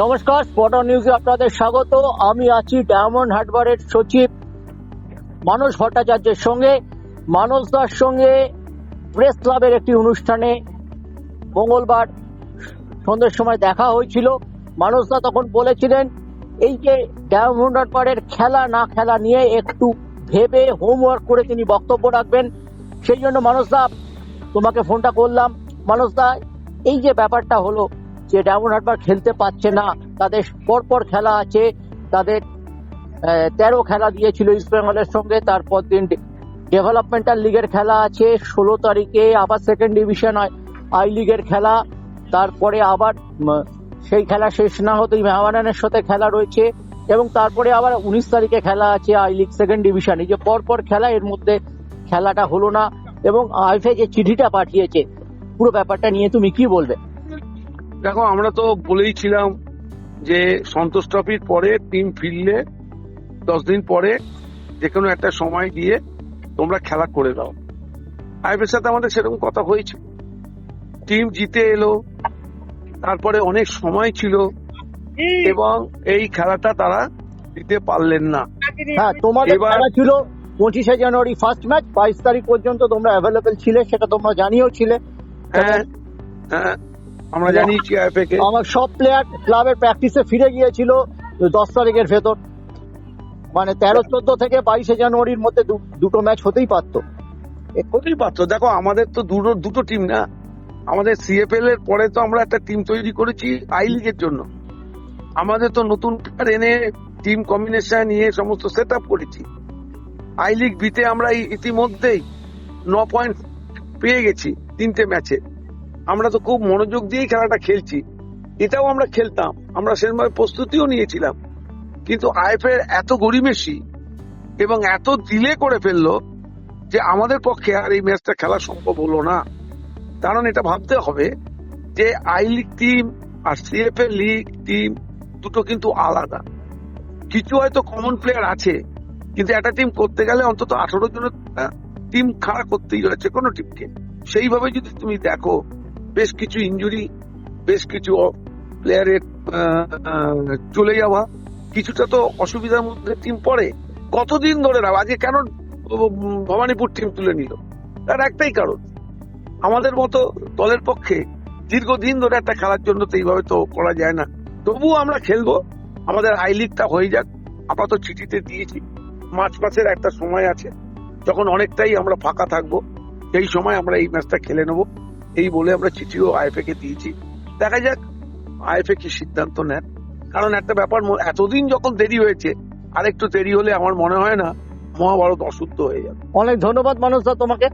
নমস্কার স্পট নিউজে আপনাদের স্বাগত। আমি আছি ডায়মন্ড হারবারের সচিব মানস ভট্টাচার্যের সঙ্গে। মানস দার সঙ্গে প্রেস ক্লাবের একটি অনুষ্ঠানে মঙ্গলবার সন্ধ্যের সময় দেখা হয়েছিল। মানস দা তখন বলেছিলেন, এই যে ডায়মন্ড হারবারের খেলা না খেলা নিয়ে একটু ভেবে হোমওয়ার্ক করে তিনি বক্তব্য রাখবেন, সেই জন্য মানস দা তোমাকে ফোনটা করলাম। মানস দা, এই যে ব্যাপারটা হলো যে ডায়মন্ড হারবার খেলতে পারছে না, তাদের পরপর খেলা আছে, তাদের তেরো খেলা দিয়েছিল ইস্ট বেঙ্গলের সঙ্গে, তারপর দিন ডেভেলপমেন্টাল লিগের খেলা আছে, ষোলো তারিখে আবার সেকেন্ড ডিভিশন আই লিগের খেলা, তারপরে আবার সেই খেলা শেষ না হতেই মেহমানের সাথে খেলা রয়েছে, এবং তারপরে আবার উনিশ তারিখে খেলা আছে আই লিগ সেকেন্ড ডিভিশন, এই যে পরপর খেলা, এর মধ্যে খেলাটা হলো না, এবং আইফে যে চিঠিটা পাঠিয়েছে, পুরো ব্যাপারটা নিয়ে তুমি কি বলবে? দেখো আমরা তো বলেই ছিলাম যে সন্তোষ ট্রফির পরে টিম ফিরলে দশ দিন পরে যে কোনো একটা সময় দিয়ে তোমরা খেলা করে দাও। আইএফের সাথে আমাদের সেরকম কথা হয়েছে। টিম জিতে এলো তারপরে অনেক সময় ছিল এবং এই খেলাটা তারা দিতে পারলেন না। হ্যাঁ তোমাদের খেলা ছিল পঁচিশে জানুয়ারি ফার্স্ট ম্যাচ বাইশ তারিখ পর্যন্ত তোমরা অ্যাভেলেবেল ছিলে সেটা তোমরা জানিয়েও ছিলে। হ্যাঁ হ্যাঁ। আমরা জানি আইএফএ কে আমার সব প্লেয়ার ক্লাবের প্র্যাকটিসে ফিরে গিয়েছিল দশ তারিখের ভেতর। মানে তেরো চোদ্দ থেকে বাইশে জানুয়ারির মধ্যে দুটো ম্যাচ হতেই পারতো। হতেই পারতো। দেখো আমাদের তো দুটো দুটো টিম না। আমাদের সিএফএল এর পরে তো আমরা একটা টিম তৈরি করেছি আই লিগের জন্য। আমাদের তো নতুন এনে টিম কম্বিনেশন নিয়ে সমস্ত সেট আপ করেছি। আই লিগ বিতে আমরা ইতিমধ্যেই ন পয়েন্ট পেয়ে গেছি তিনটে ম্যাচে আমরা তো খুব মনোযোগ দিয়েই খেলাটা খেলছি। এটাও আমরা খেলতাম। আমরা সেরকম প্রস্তুতিও নিয়েছিলাম। কিন্তু আইএফএর এত গরিমেশি এবং এত দিলে করে ফেলল যে আমাদের পক্ষে আর এই ম্যাচটা খেলা সম্ভব হলো না। কারণ এটা ভাবতে হবে যে আই লিগ টিম আর সিএফএ লিগ টিম দুটো কিন্তু আলাদা। কিছু হয়তো কমন প্লেয়ার আছে, কিন্তু একটা টিম করতে গেলে অন্তত আঠারো জনের টিম খাড়া করতেই হচ্ছে কোনো টিমকে সেইভাবে যদি তুমি দেখো বেশ কিছু ইঞ্জুরি বেশ কিছু প্লেয়ারের চলে যাওয়া, কিছুটা তো অসুবিধার মধ্যে টিম পড়ে। কতদিন ধরে রাখো আজকে কেন ভবানীপুর টিম তুলে নিল? তার একটাই কারণ, আমাদের মতো দলের পক্ষে দীর্ঘদিন ধরে একটা খেলার জন্য তো এইভাবে তো করা যায় না। তবুও আমরা খেলব, আমাদের আই লিগটা হয়ে যাক। আপাতত চিঠিতে দিয়েছি, মার্চ মাসের একটা সময় আছে, যখন অনেকটাই আমরা ফাঁকা থাকব, সেই সময় আমরা এই ম্যাচটা খেলে নেব। এই বলে আমরা চিঠিও আইএফএ কে দিয়েছি। দেখা যাক আইএফএ কি সিদ্ধান্ত নেন কারণ একটা ব্যাপার এতদিন যখন দেরি হয়েছে, আর একটু দেরি হলে আমার মনে হয় না মহাভারত অসুস্থ হয়ে যাবে। অনেক ধন্যবাদ, মানুষদা, তোমাকে।